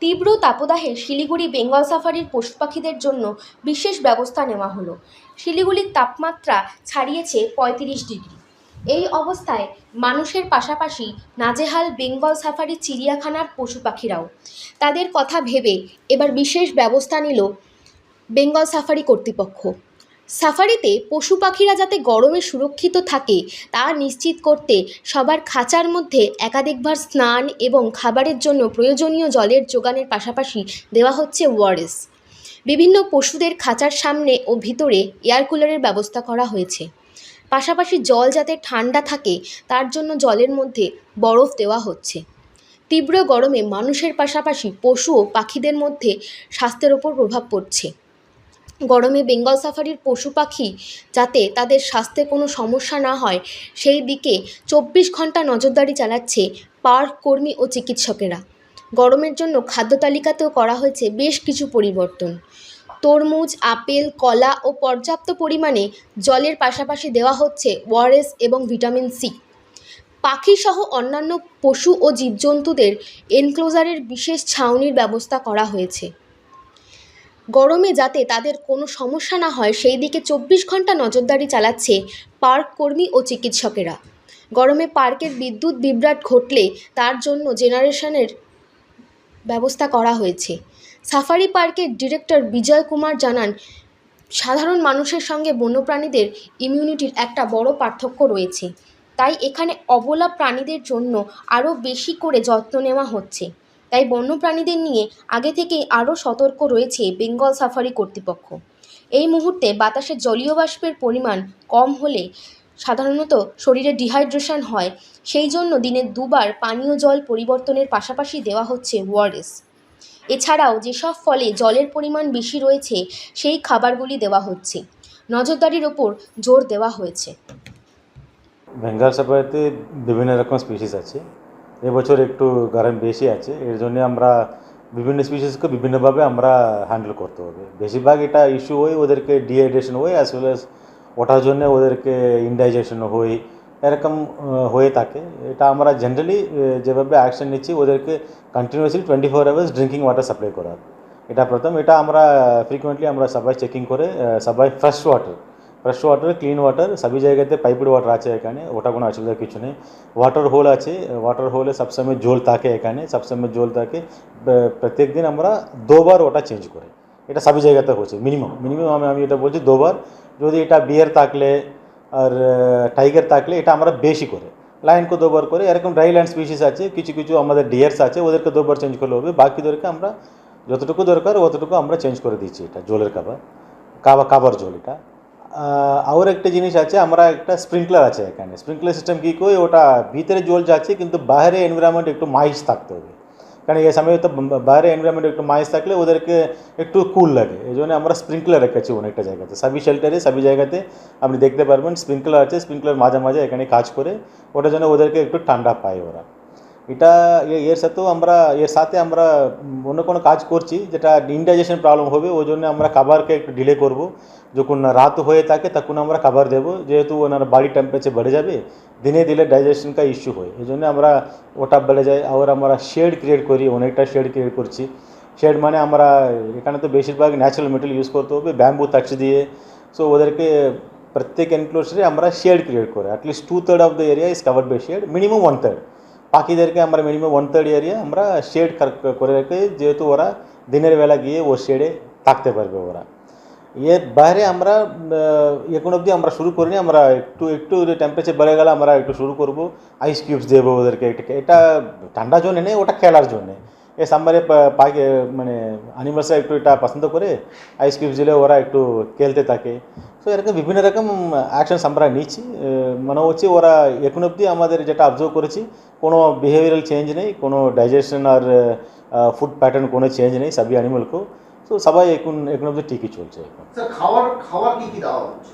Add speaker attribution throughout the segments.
Speaker 1: তীব্র তাপদাহে শিলিগুড়ি বেঙ্গল সাফারির পশু পাখিদের জন্য বিশেষ ব্যবস্থা নেওয়া হলো। শিলিগুড়ির তাপমাত্রা ছাড়িয়েছে পঁয়ত্রিশ ডিগ্রি। এই অবস্থায় মানুষের পাশাপাশি নাজেহাল বেঙ্গল সাফারি চিড়িয়াখানার পশু পাখিরাও। তাদের কথা ভেবে এবার বিশেষ ব্যবস্থা নিল বেঙ্গল সাফারি কর্তৃপক্ষ। সাফারিতে পশু পাখিরা যাতে গরমে সুরক্ষিত থাকে, তা নিশ্চিত করতে সবার খাঁচার মধ্যে একাধিকবার স্নান এবং খাবারের জন্য প্রয়োজনীয় জলের যোগানের পাশাপাশি দেওয়া হচ্ছে ওয়ারেস। বিভিন্ন পশুদের খাঁচার সামনে ও ভিতরে এয়ার কুলারের ব্যবস্থা করা হয়েছে। পাশাপাশি জল যাতে ঠান্ডা থাকে, তার জন্য জলের মধ্যে বরফ দেওয়া হচ্ছে। তীব্র গরমে মানুষের পাশাপাশি পশু ও পাখিদের মধ্যে স্বাস্থ্যের ওপর প্রভাব পড়ছে। গরমে বেঙ্গল সাফারির পশু পাখি যাতে তাদের স্বাস্থ্যে কোনো সমস্যা না হয়, সেই দিকে চব্বিশ ঘণ্টা নজরদারি চালাচ্ছে পার্ক কর্মী ও চিকিৎসকেরা। গরমের জন্য খাদ্য তালিকাতেও করা হয়েছে বেশ কিছু পরিবর্তন। তরমুজ, আপেল, কলা ও পর্যাপ্ত পরিমাণে জলের পাশাপাশি দেওয়া হচ্ছে ওআরএস এবং ভিটামিন সি। পাখিসহ অন্যান্য পশু ও জীবজন্তুদের এনক্লোজারের বিশেষ ছাউনির ব্যবস্থা করা হয়েছে। গরমে যাতে তাদের কোনো সমস্যা না হয়, সেই দিকে চব্বিশ ঘণ্টা নজরদারি চালাচ্ছে পার্ক কর্মী ও চিকিৎসকেরা। গরমে পার্কের বিদ্যুৎ বিভ্রাট ঘটলে তার জন্য জেনারেশনের ব্যবস্থা করা হয়েছে। সাফারি পার্কের ডিরেক্টর বিজয় কুমার জানান, সাধারণ মানুষের সঙ্গে বন্যপ্রাণীদের ইমিউনিটির একটা বড় পার্থক্য রয়েছে। তাই এখানে অবলা প্রাণীদের জন্য আরও বেশি করে যত্ন নেওয়া হচ্ছে। তাই বন্যপ্রাণীদের নিয়ে আগে থেকেই আরও সতর্ক রয়েছে বেঙ্গল সাফারি কর্তৃপক্ষ। এই মুহূর্তে বাতাসে জলীয় বাষ্পের পরিমাণ কম হলে সাধারণত শরীরে ডিহাইড্রেশন হয়। সেই জন্য দিনে দুবার পানীয় জল পরিবর্তনের পাশাপাশি দেওয়া হচ্ছে ওয়ারেস। এছাড়াও যেসব ফলে জলের পরিমাণ বেশি রয়েছে, সেই খাবারগুলি দেওয়া হচ্ছে। নজরদারির ওপর জোর দেওয়া হয়েছে।
Speaker 2: বেঙ্গল সাফারিতে বিভিন্ন রকম স্পিসিস আছে। এবছর একটু গরম বেশি আছে, এর জন্য আমরা বিভিন্ন স্পিসিসকে বিভিন্নভাবে আমরা হ্যান্ডেল করতে হবে। বেশিরভাগ এটা ইস্যু হয় ওদেরকে ডিহাইড্রেশন হয় অ্যাজ ওয়েল অ্যাজ ওঠার জন্য ওদেরকে ইনডাইজেশন হয় এরকম হয়ে থাকে। এটা আমরা জেনারেলি যেভাবে অ্যাকশন নিচ্ছি ওদেরকে continuously twenty four hours drinking water supply করার। এটা প্রথম, এটা আমরা ফ্রিকুয়েন্টলি আমরা সবাই চেকিং করে সবাই fresh water fresh water clean water সবই জায়গাতে পাইপড ওয়াটার আছে এখানে ওটা কোনো অসুবিধা কিছু নেই ওয়াটার হোল আছে ওয়াটার হোলে সবসময় জল থাকে এখানে সবসময় জল থাকে প্রত্যেক দিন আমরা দুবার ওটা চেঞ্জ করি এটা সবই জায়গাতে হচ্ছে মিনিমাম মিনিমাম আমি আমি এটা বলছি দুবার যদি এটা বিয়ার থাকলে আর টাইগার থাকলে এটা আমরা বেশি করে লাইনকে দুবার করে এরকম ড্রাই ল্যান্ড স্পিসিস আছে কিছু কিছু আমাদের ডিয়ার্স আছে ওদেরকে দুবার চেঞ্জ করলে হবে বাকিদেরকে আমরা যতটুকু দরকার অতটুকু আমরা চেঞ্জ করে দিচ্ছি এটা জলের কাবার কাবা কাবার জল এটা আর একটা জিনিস আছে, আমরা একটা স্প্রিংকলার আছে এখানে। স্প্রিংকলার সিস্টেম কী করে ওটা ভিতরে জল যাচ্ছে, কিন্তু বাইরে এনভায়রনমেন্ট একটু মাইস থাকতে হবে। কারণ এই সময় তো বাইরে এনভায়রনমেন্ট একটু মাইস থাকলে ওদেরকে একটু কুল লাগে। এই জন্য আমরা স্প্রিংকলার রেখেছি অনেকটা জায়গাতে। সবই শেল্টারে সবই জায়গাতে আপনি দেখতে পারবেন স্প্রিংকলার আছে স্প্রিংকলার মাঝে মাঝে এখানে কাজ করে। ওটার জন্য ওদেরকে একটু ঠান্ডা পায় ওরা। এটা এর সাথেও আমরা, এর সাথে আমরা অন্য কোনো কাজ করছি যেটা ইনডাইজেশন প্রবলেম হবে ওই জন্য আমরা খাবারকে একটু ডিলে করব। যখন রাত হয়ে থাকে তখন আমরা খাবার দেবো। যেহেতু ওনার বাড়ি টেম্পারেচার বেড়ে যাবে, দিনে দিলে ডাইজেশন কা ইস্যু হয়। এই জন্য আমরা ওটা বেড়ে যায়। আর আমরা শেড ক্রিয়েট করি, অনেকটা শেড ক্রিয়েট করছি। শেড মানে আমরা, এখানে তো বেশিরভাগ ন্যাচারাল মেটেরিয়াল ইউজ করতে হবে ব্যাম্বু তাক্স দিয়ে। সো ওদেরকে প্রত্যেক এনক্লোজারে আমরা শেড ক্রিয়েট করি। At least two third of the area is covered by shade minimum one third পাখিদেরকে আমরা মিনিমাম ওয়ান থার্ড এরিয়া আমরা শেড করে রেখে যেহেতু ওরা দিনের বেলা গিয়ে ও শেডে থাকতে পারবে ওরা এর বাইরে আমরা এখন অবধি আমরা শুরু করিনি আমরা একটু একটু টেম্পারেচার বেড়ে গেলে আমরা একটু শুরু করব আইস কিউবস দেবো ওদেরকে এটা ঠান্ডার জন্যে নেই ওটা খেলার জন্যে এই সাম্বারে পাখি মানে অ্যানিমালসরা একটু এটা পছন্দ করে আইস কিউবস দিলে ওরা একটু খেলতে থাকে সো এরকম বিভিন্ন রকম অ্যাকশনস আমরা নিচ্ছি আহ, মনে হচ্ছে ওরা এখন অবধি আমাদের যেটা অবজার্ভ করেছি কোনো বিহেভিয়ারাল চেঞ্জ নেই কোনো ডাইজেশন আর ফুড প্যাটার্ন কোনো চেঞ্জ নেই সবই অ্যানিমালকেও তো সবাই এখন এখন অবধি ঠিকই চলছে এখন
Speaker 3: স্যার খাবার খাবার কি কি দেওয়া হচ্ছে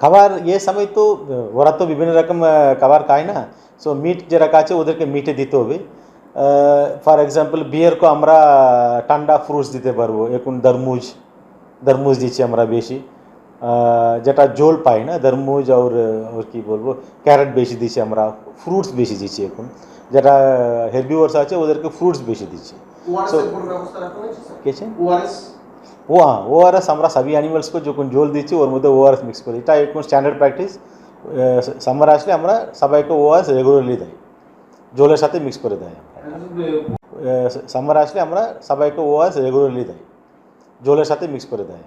Speaker 2: খাবার ইয়ে সময় তো আহ, ওরা তো বিভিন্ন রকম আহ, খাবার খায় না সো মিট যে রাখা আছে ওদেরকে মিটে দিতে হবে ফর এক্সাম্পল বিয়ারকে আমরা ঠান্ডা ফ্রুটস দিতে পারব এখন তরমুজ তরমুজ দিচ্ছি আমরা বেশি। যেটা জল পাই না তরমুজ আর আর কি বলব ক্যারেট বেশি দিচ্ছি আমরা ফ্রুটস বেশি দিচ্ছি এখন। যেটা হেরবিওয়ার্স আছে ওদেরকে ফ্রুটস বেশি দিচ্ছি। কেছে ও হ্যাঁ ওআরএস আমরা সবই অ্যানিমেলসকে যখন জল দিচ্ছি ওর মধ্যে ওআরএস মিক্স করি। এটা এখন স্ট্যান্ডার্ড প্র্যাকটিস সামার আসলে আমরা সবাইকে ওআরএস রেগুলারলি দেয়। জলের সাথে মিক্স করে দেয় সামার আসলে আমরা সবাইকে ওআরএস রেগুলারলি দেয় জলের সাথে মিক্স করে দেয়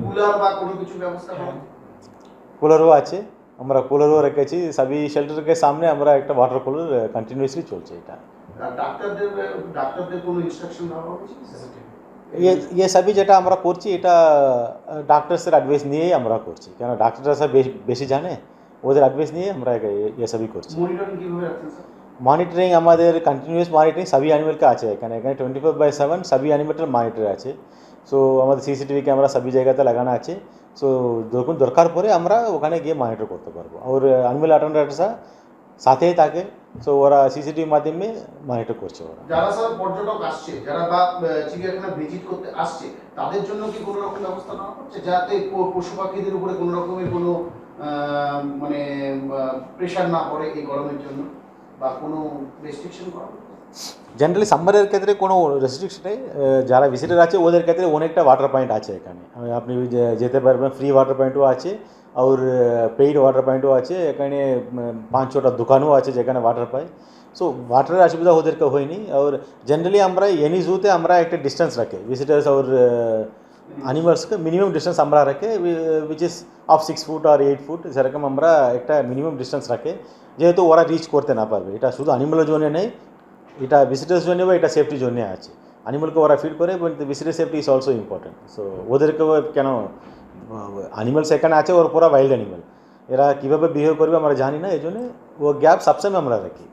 Speaker 3: কুলার বা কোনো কিছু ব্যবস্থা করা
Speaker 2: কুলারও আছে আমরা কুলারও রেখেছি সবই শেল্টারকে সামনে আমরা একটা ওয়াটার কুলার কন্টিনিউয়াসলি চলছে এটা
Speaker 3: আর ডাক্তারদের ডাক্তারদের কোনো ইনস্ট্রাকশন দেওয়া হয়েছে কি স্যার
Speaker 2: ইয়ে ইয়ে সবই যেটা আমরা করছি এটা ডাক্তারসের অ্যাডভাইস নিয়েই আমরা করছি কেন ডাক্তাররা সব বেশি বেশি জানে ওদের অ্যাডভাইস নিয়ে আমরা এ- ইয়ে সবই করছি
Speaker 3: মনিটরিং
Speaker 2: আমাদের কন্টিনিউয়াস মনিটরিং সবই অ্যানিমেলকে আছে এখানে। এখানে টোয়েন্টি ফোর বাই সেভেন সবই অ্যানিমেলের মনিটর আছে। সো আমাদের সিসিটিভি ক্যামেরা সবই জায়গাতে লাগানো আছে। সো যখন দরকার পড়ে আমরা ওখানে গিয়ে মনিটর করতে পারব। আর অ্যানিমেল অ্যাটেন্ডার্সরা সাথেই থাকে। সো ওরা সিসিটিভির মাধ্যমে মনিটর করছে ওরা।
Speaker 3: যারা স্যার পর্যটক আসছে, যারা বা চিড়িয়াখানা ভিজিট করতে আসছে, তাদের জন্য কি কোনো রকম ব্যবস্থা নেওয়া হচ্ছে? যাতে পশু পাখিদের উপরে কোনো রকমের কোনো মানে প্রেশার না পড়ে এই গরমের জন্য? বা কোনো রেস্ট্রিকশন করা
Speaker 2: জেনারেলি সাম্বারের ক্ষেত্রে কোনো রেস্ট্রিকশন নেই। যারা ভিজিটার আছে, ওদের ক্ষেত্রে অনেকটা ওয়াটার পয়েন্ট আছে এখানে। আপনি যেতে পারবেন ফ্রি ওয়াটার পয়েন্টও আছে, আর পেইড ওয়াটার পয়েন্টও আছে। এখানে পাঁচ ছটা দোকানও আছে যেখানে ওয়াটার পায়। সো ওয়াটারের অসুবিধা ওদেরকে হয়নি। আর জেনারেলি আমরা এনি জুতে আমরা একটা ডিস্টেন্স রাখে। ভিজিটার্স আর অ্যানিমালসকে মিনিমাম ডিস্টেন্স আমরা রাখে which is of six foot R eight foot সেরকম আমরা একটা মিনিমাম ডিস্টেন্স রাখে যেহেতু ওরা রিচ করতে না পারবে এটা শুধু অ্যানিমালের জন্য নেই এটা ভিজিটার্স জন্য বা এটা সেফটির জন্য আছে অ্যানিমালকে ওরা ফিড করে but visitor safety is also important so ওদেরকে কেন অ্যানিমালস এখানে আছে ওর পুরা ওয়াইল্ড অ্যানিমাল এরা কীভাবে বিহেভ করবে আমরা জানি না এই জন্য ও গ্যাপ সবসময় আমরা রাখি